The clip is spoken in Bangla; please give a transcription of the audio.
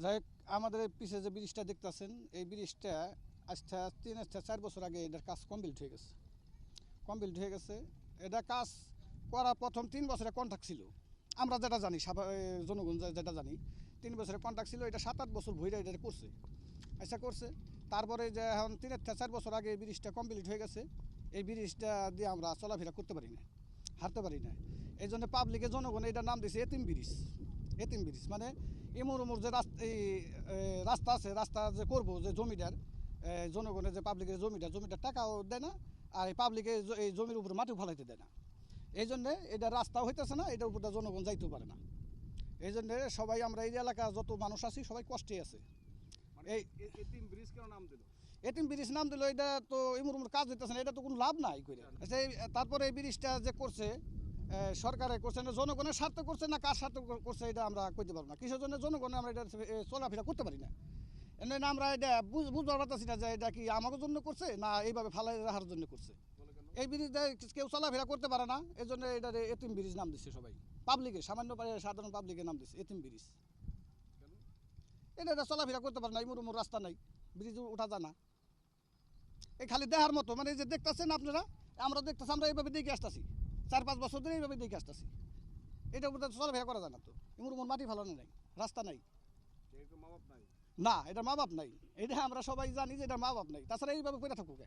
যাই আমাদের পিছে যে ব্রিজটা দেখতেছেন, এই ব্রিজটা আজটা তিন আজটা চার বছর আগে এটার কাজ কমপ্লিট হয়ে গেছে। কমপ্লিট হয়ে গেছে। এটা কাজ করার প্রথম তিন বছরে কন্ট্রাক্ট ছিল। আমরা যেটা জানি জনগণ যেটা জানি, তিন বছরে কন্ট্রাক্ট ছিল, এটা সাত আট বছর ভইরা এটা করছে। আচ্ছা করছে। তারপরে যে এখন তিন চার বছর আগে এই ব্রিজটা কমপ্লিট হয়ে গেছে। এই ব্রিজটা দিয়ে আমরা চলাফেরা করতে পারি না হারতে পারি না। এই জন্য পাবলিকের জনগণ এটার নাম দিয়েছে এতিম ব্রিজ। এতিম ব্রিজ মানে এমুর উমুর যে রাস্তা এই রাস্তা আছে রাস্তা যে করব যে জমিদার জনগণের যে পাবলিকের জমিটা জমিটার টাকাও দেয় না আর এই পাবলিকের এই জমির উপরে মাটিও ফেলাইতে দেয় না। এই জন্যে এটা রাস্তাও হইতেছে না এটার উপরে জনগণ যাইতেও পারে না। এই জন্যে সবাই আমরা এই এলাকা যত মানুষ আছি সবাই কষ্টে আছে। মানে এই এতিম ব্রিজ কেন নাম দিল? এটিম ব্রিজ নাম দিল এটা তো উমুর কাজ হইতেছে না এটা তো কোনো লাভ নাই করে আচ্ছা, তারপরে এই ব্রিজটা যে করছে সরকারে করছে না, জনগণের স্বার্থ করছে না, কার স্বার্থ করছে এটা আমরা কইতে পারব না। কিসের জন্য জনগণে আমরা এটা চলাফেরা করতে পারি না? এমনি না আমরা এটা বুঝ- বুঝতে পারতেছি না যে এটা কি আমাদের জন্য করছে না এইভাবে ফালাই রাখার জন্য করছে? এই ব্রিজ দিয়ে কেউ চলাফেরা করতে পারে না এই জন্য এটা এতিম ব্রিজ নাম দিচ্ছে সবাই। পাবলিকে, সামান্য সাধারণ পাবলিকের নাম দিচ্ছে এতিম ব্রিজ। এটা চলাফেরা করতে পারে না ইমুর উমুর রাস্তা নাই, ব্রিজ উঠা যায় না। এই খালি দেখার মতো মানে এই যে দেখতেছেন আপনারা, আমরা দেখতেছি, আমরা এইভাবে দেখে আসতেছি। চার পাঁচ বছর ধরে এইভাবে দেখে আসতেছি। এটা উপরে চলাফেরা করা যায় না তো। এমন মন মাটি ফেলানো নাই রাস্তা নাই। না এটা মা বাপ নাই। এটা আমরা সবাই জানি যে এটা মা বাপ নাই। তাছাড়া এইভাবে করে থাকুক